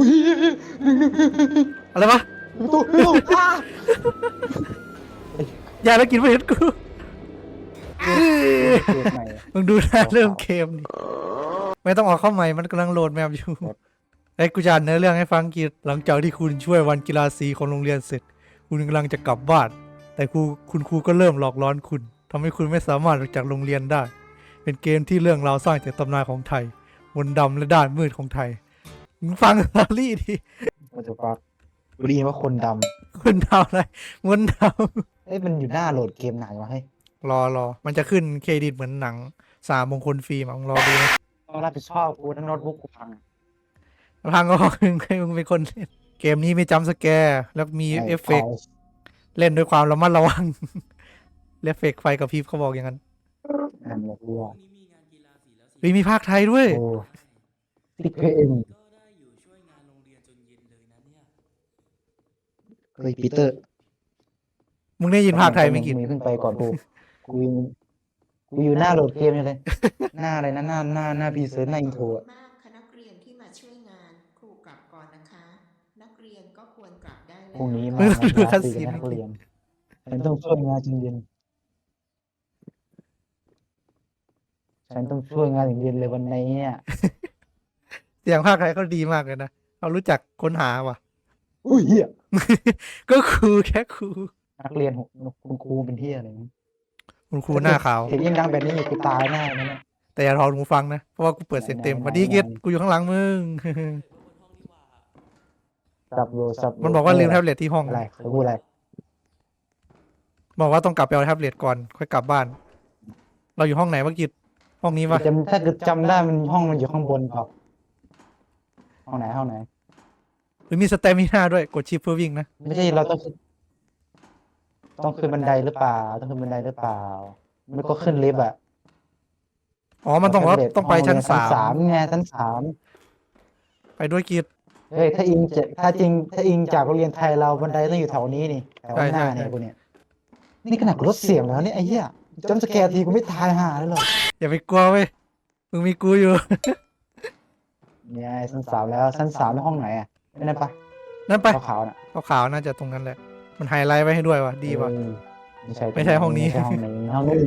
อุ้ยอะไรวะประตูประตูอ้าอย่าแล้วกินไม่เห็นกูเกิดใหม่มึงดูหน้าเริ่มเกมดิไม่ต้องออกเข้าใหม่มันกำลังโหลดแมปอยู่ไอ้ยกูจะอ่านเนื้อเรื่องให้ฟังกิจหลังจากที่คุณช่วยวันกีฬาสีของโรงเรียนเสร็จ คุณกำลังจะกลับบ้าน แต่ครูคุณครูก็เริ่มหลอกล้อนคุณทำให้คุณไม่สามารถออกจากโรงเรียนได้ เป็นเกมที่เรื่องราวสร้างจากตำนานของไทยมนต์ดำและด้านมืดของไทย มึงฟังสตอรี่ดิมันจะฟักกูได้ยินว่าคนดคุณดาวอะไรมนต์ดำเอ้ยมันอยู่หน้าโหลดเกมไหนวะเฮ้ยำรอรอ มันจะขึ้นเครดิตเหมือนหนังสามมงคลฟิล์มอะมึงรอดูนะต้องรับผิดชอบกูทั้งโน้ตบุ๊กกูพังพังก็มึงให้มึงเป็นคนเล่นเกมนี้ไม่จำสแกร์แล้วมีเอฟเฟกต์ เล่นด้วยความระมัดระวังเอฟเฟกต์ไฟกับพริบเขาบอกอย่างนั้นอ่านหมดกูอะเฮ้ยมีภาคไทยด้วย โอ้ติ๊กเพม เฮ้ยปีเตอร์มึงได้ยินภาคไทยไหม่กินงขึ้นไปก่อนกูกูยังกูอยู่หน้าโหลดเกมอยู่เลย หน้าอะไรนะหน้าหน้าหน้าพีเซอร์หน้าอินโทรอะมากค่ะนักเรียนที่มาช่วยงานครูกลับก่อนนะคะ นักเรียนก็ควรกลับได้แล้วพรุ่งนี้มาไม่ต้องดูมาคัสคุยซีนกับนักเรียนฉันต้องช่วยงานจริงเรียนฉันต้องช่วยงานอย่างเรียนเลยวันนี้เนี่ยเสียงภาคไทยเขาดีมากเลยนะเขารู้จักค้นหาว่ะอุ้ยเหี้ย ก็ครูแค่ครูนักเรียนหกคุณครูเป็นเที่ยอะไรนะคุณครูหน้าขาว เสียงยังดังแบบนี้กูตายแน่เลยนะ แต่อย่าทอนหูฟังนะ เพราะว่ากูเปิดเสียงเต็มสวัสดีเกตกูอยู่ข้างหลังมึง สับโลสับโลมันบอกว่าลืมแท็บเล็ตที่ห้อง อะไรเขาพูดอะไร บอกว่าต้องกลับไปเอาแท็บเล็ตก่อน ค่อยกลับบ้าน เราอยู่ห้องไหนวะกิจห้องนี้ปะจำถ้าเกิดจำได้มันห้องมันอยู่ข้างบนเปล่าห้องไหนห้องไหน หรือมีสเตมิน่าด้วยกดชิปเพื่อวิ่งนะ ไม่ใช่เราต้องขึ้นต้องขึ้นบันไดหรือเปล่า ต้องขึ้นบันไดหรือเปล่า มันก็ขึ้นลิฟต์อะอ๋อมันต้องว่าต้องไปชั้นสามสามไงชั้นสามไปด้วยกิจเฮ้ยถ้าอิงจะถ้าจริงถ้าอิงจากโรงเรียนไทยเราบันไดต้องอยู่แถวนี้นี่แถวหใช่น้าใช่เนี่ยกูเนี่ยนี่ขนาดกูลดเสียงแล้วเนี่ยไอ้เหี้ยจำสแกร์ทีกูไม่ทายหาเลยหรอกอย่าไปกลัวเว้ยมึงมีกูอยู่เนี่ยชั้นสามแล้วชั้นสามแล้วห้องไหนอะไม่ นั่นปะนั่นไปขาวๆน่ะขาวๆน่าจะตรงนั้นแหละ มันไฮไลท์ไว้ให้ด้วยว่ะดีว่ะเออไม่ใช่ไม่ใช่ห้องนี้ ไม่ใช่ห้องนี้ห้องนู้น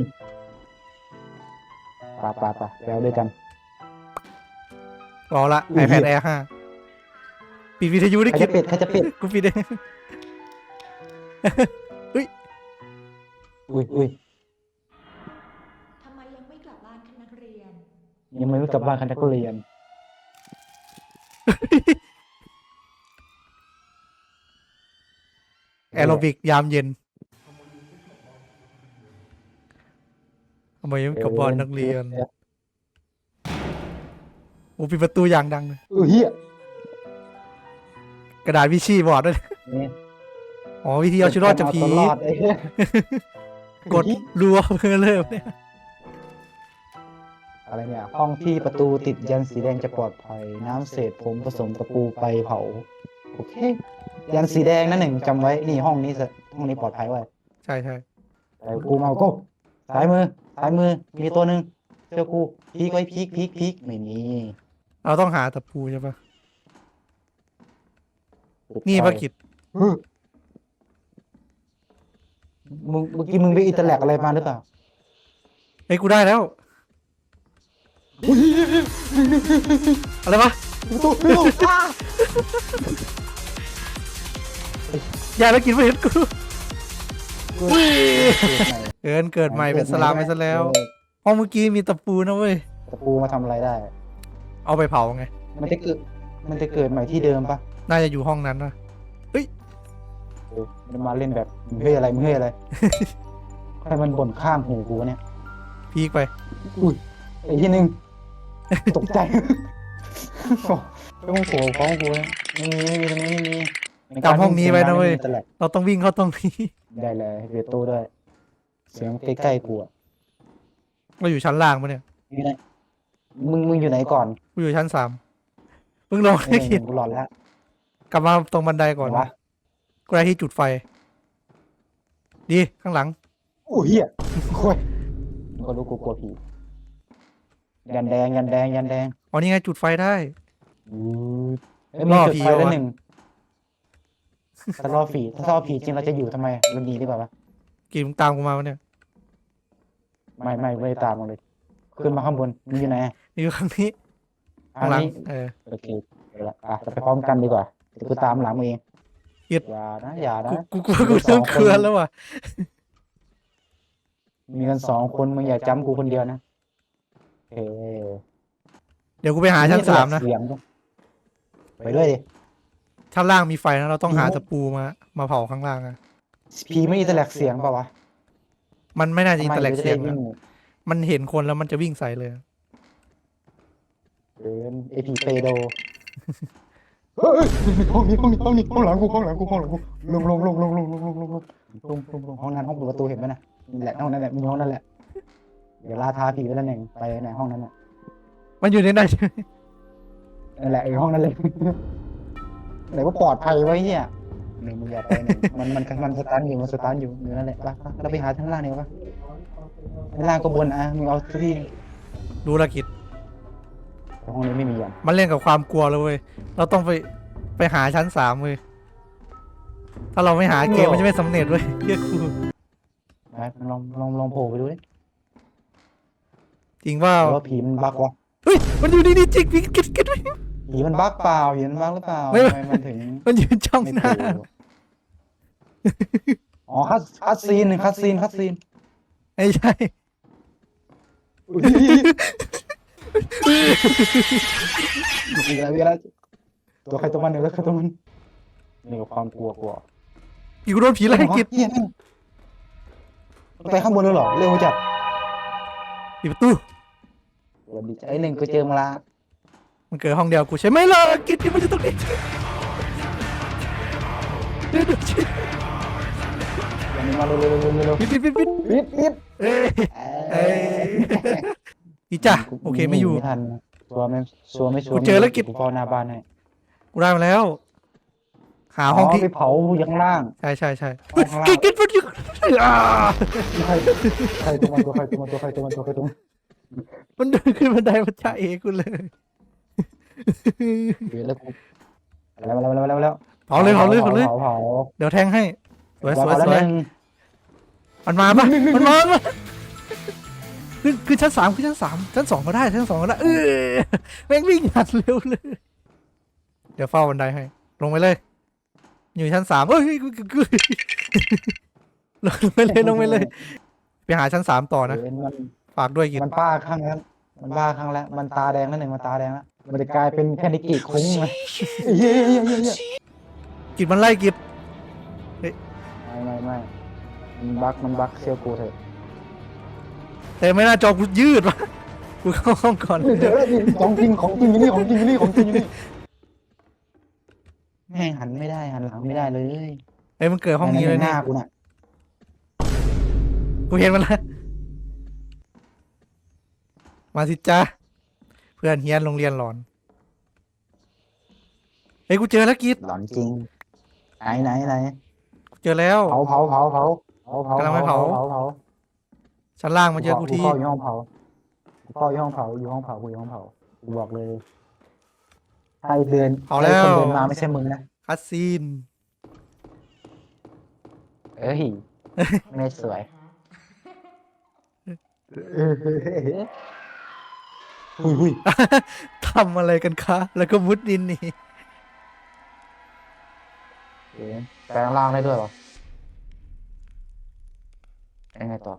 ปะปะปะไปเอาด้วยกันรอละอุ้ย iPad Air 5ปิดวิทยุได้ใครกิจะจปิดใครจะปิดกูปิดเองอุ้ยอุ้ยทำไมยังไม่กลับบ้านคะนักเรียน ยังไม่รู้กลับบ้านคันนักเรียน แอโรบิกยามเย็นทำไมยังกับบอลนักเรียนโอ้ปิดประตูอย่างดังเลยอุ้ยเฮียกระดาษวิชี่บอร์ดด้วยนี่อ๋อวิธีเอาชีวิตรอดจากผีเตัวรอดไอ้เหี้ยกดรัวเพื่อเริ่มเนี่ยอะไรเนี่ยห้องที่ประตูติดยันสีแดงจะปลอดภัย น้ำเศษผมผสมตะปูไปเผา โอเค ยันสีแดงนั่นหนึ่งจำไว้นี่ห้องนี้สิห้องนี้ปลอดภัยไว้ยใช่ใช่แต่กูมาก็ซ้ายมือซ้ายมือมีตัวหนึ่งเจอกูพีกไว้พีกพีกพีกไม่มีเราต้องหาตะปูใช่ปะนี่ปะกิจมึงเมื่อกี้มึงไปอินเตอร์แลกอะไรมาหรือเปล่าเฮ้ยกูได้แล้ว อะไรวะ อย่าแล้วกินไม่เห็นกูเอินเกิดใหม่เป็นสลามไปซะแล้วห้องเมื่อกี้มีตะปูนะเว้ยตะปูมาทำอะไรได้ เอาไปเผาไง มันจะเกิด มันจะเกิดใหม่ที่เดิมปะน่าจะอยู่ห้องนั้นนะโอ้มันมาเล่นแบบมึงเฮ้ยอะไรมึงเฮ้ยอะไรให้มันบ่นข้างหูกูเนี่ยพีกไปไอ้ที่หนึ่งตกใจต้องโผล่ฟ้องกูเนี่ยไม่มีไม่มีตรงนี้ไม่มี จำห้องนี้ไว้นะเว้ยอินตอร์แลกเราต้องวิ่งเข้าตรงนี้ ได้เลยเวโต้ด้วย เสียงใกล้ๆกูอะเราอยู่ชั้นล่างปะเนี่ย อยู่ไหนมึงมึงอยู่ไหนก่อนกูอยู่ชั้นสามเพิ่งลงเอได้อคิดกูหลอนแล้วกลับมาตรงบันไดก่อนวะนะกูได้ที่จุดไฟ ดีข้างหลัง โอ้เหี้ยโอ้ยมึงก็รู้กูกลัวผียันแดงยันแดงยันแดงอ๋อนี่ไงจุดไฟได้ อืดเอ้ยมีล่อจุดผีไฟแล้ววะ หนึ่ง ถ้าล่อผีถ้าล่อผีจริงเราจะอยู่ทำไมเราหนีดีกว่าปะกีมึงตามกูมาวะเนี่ยไม่ไม่ไม่ได้ตามมาเลย ขึ้นมาข้างบนมึงอยู่ไหนอยู่ข้างนี้ทาข้างงหลังนี้เออ โอเคเอาละอะเราไปพร้อมกันดีกว่าเดี๋ยวกูตามหลังมึงเองเหี้ย อย่านะอย่านะ กูกูกูกูเริ่มเคลือนแล้วว่ะมีกันสองคนมึงอย่าจำกูคนเดียวนะโอเคเดี๋ยวกูไปหาชั้นสามนะเสียงไปด้วยดิ ชั้นล่างมีไฟนะเราต้องหาโอ้ตะปูมา มาเผาข้างล่างอะผีไม่อินเตอร์แลกเสียงเปล่าวะมันไม่น่าจะอินทำเตอร์ไมแลกจะเสียได้งวิ่นะงมันเห็นคนแล้วมันจะวิ่งใส่เลยเดินเอพีเปโดเฮ้ยห้องนี้ห้องนี้ห้องนี้ห้องหลังกูห้องหลังกูห้องหลังกูลงลงลงลงลงลงลงลงลงลงลงลงห้องนั้นห้องเปิดประตูเห็นไหมนะนี่แหละห้องนั้นแหละมีห้องนั้นแหละ เดี๋ยวลาทาผีไปแล้วหนึ่งไปในห้องนั้นน่ะมันอยู่ในนั้นใช่ไหมนั่นแหละไอ้ห้องนั้นเลย ไหนว่าปลอดภัยไว้เนี่ยหนึ่งมึงอย่าไปหนึ่งมันมันมันสตาร์ทอยู่มันสตาร์ทอยู่อยู่นั่นแหละไปไปเราไปหาชั้นล่างดีกว่าชั้นล่างก็บนอะมึงเอาที่ดูละกิจห้องนี้ไม่มีอะมันเล่นกับความกลัวเลยเว้ยเราต้องไปไปหาชั้นสามเว้ยถ้าเราไม่หาเกมมันจะไม่สำเร็จเว้ยเรียกกูไปลองลองลองโผล่ไปดูดิจริงว่าหรือว่าผีมันบั๊กวะเฮ้ยมันอยู่นี่นี่จริงพี่กิดกิด ผีมันบั๊กเปล่าผีมันบั๊กหรือเปล่าไม่ ทำไมมันถึงมันยืนจ้องไม่หน้าโผล่อ๋อคัสคัสซีนหนึ่งคัสซีนคัสซีนไม่ใช่อีกแล้วอีกแล้วตัวใครตัวมันหนึ่งแล้วใครตัวมันนี่กับความกลัวกลัวอีกโดนผีไล่กิดเหี้ยแม่งมันไปข้างบนเลยเหรอเร็วจัดปิดประตูสวัสดีจ้ะไอ้หนึ่งกูเจอมาละ มันเกิดห้องเดียวกูใช่ไหมล่ะกิดที่มันจะต้องเล่นเดี๋ยวเดี๋ยวอย่างนี้มาเร็วเร็วเร็วเร็วเร็วปิดปิดปิดปิดปิดปิดเอ้ยเอ้ยอีจ้ะโอเคไม่อยู่ไม่ทันชัวร์ไม่ชัวร์ไม่ชัวร์กูเจอแล้วกิจ กูเฝ้าหน้าบ้านให้กูได้มาแล้ว หาห้องที่ไปเผาอยู่ข้างล่าง ใช่ใช่ใช่ห้องข้างล่างกิดกิดมันอยู่อ่าใครใครตัวมันตัวใครตัวมันตัวใครตัวมันตัวใครตัวมันมันเดินขึ้นบันไดมันจ่าเอกูเลย เดี๋ยวแล้วกูแล้วแล้วแล้วแล้วแล้วเผาเลยเผาเลยเผาเลย เผาเผาเดี๋ยวแทงให้ สวยสวยเผาสแล้ววยหนึ่งมันมาปะมันมาปะขึ้นขึ้นชั้นสามขึ้นชั้นสามชั้นสองก็ได้ชั้นสองก็ได้เออแม่งวิ่งหันเร็วเลย เดี๋ยวเฝ้าบันไดให้ ลงไปเลย อยู่ชั้นสามเอ้ยกูกูกูลงไปเลยลงไปเลย ไปหาชั้นสามต่อนะเห็นมันฝากด้วยกินมันบ้าข้างแล้วมันบ้าข้างแล้ว มันตาแดงแล้วหนึ่งมันตาแดงแล้ว มันจะกลายเป็นแค่นิกิคุ้งเลยเย้เย้เย้เย้กินมันไล่กินไม่ไม่ไม่มันบักมันบักเชียวกูเถอะแต่ไม่น่าจอกูยืดวะกูเข้าห้องก่อนเดี๋ยวนี่ของจริงของจริงอยู่นี่ของจริงอยู่นี่ของจริงอยู่นี่แม่งหันไม่ได้หันหลังไม่ได้เลยเอ้ยมันเกิดห้องนี้เลยหเนี่ยน้ากูน่ะกูเห็นมันแล้วมาสิจ้าเพื่อนเฮียนโรงเรียนหลอนเฮ้ยกูเจอแล้วกิดหลอนจริง ไหนไหนไหนกูเจอแล้ว เผาเผาเผาเผาเผาเผากำลังไปเผา เผาเผาชั้นล่างมาเจอกูที่เฝ้าอยู่ห้องเผากูเฝ้าอยู่ห้องเผาอยู่ห้องเผากูอยู่ห้องเผากูบอกเลยใครเดินเผาแล้ว ใครคนเดินมาไม่ใช่มึงนะคัสซีนเอ้ยไม่สวย หุยหุยทำอะไรกันคะ แล้วก็มุดดินหนี่ เอ๊ะแปลงร่างได้ด้วยเหรอยังไงต่อ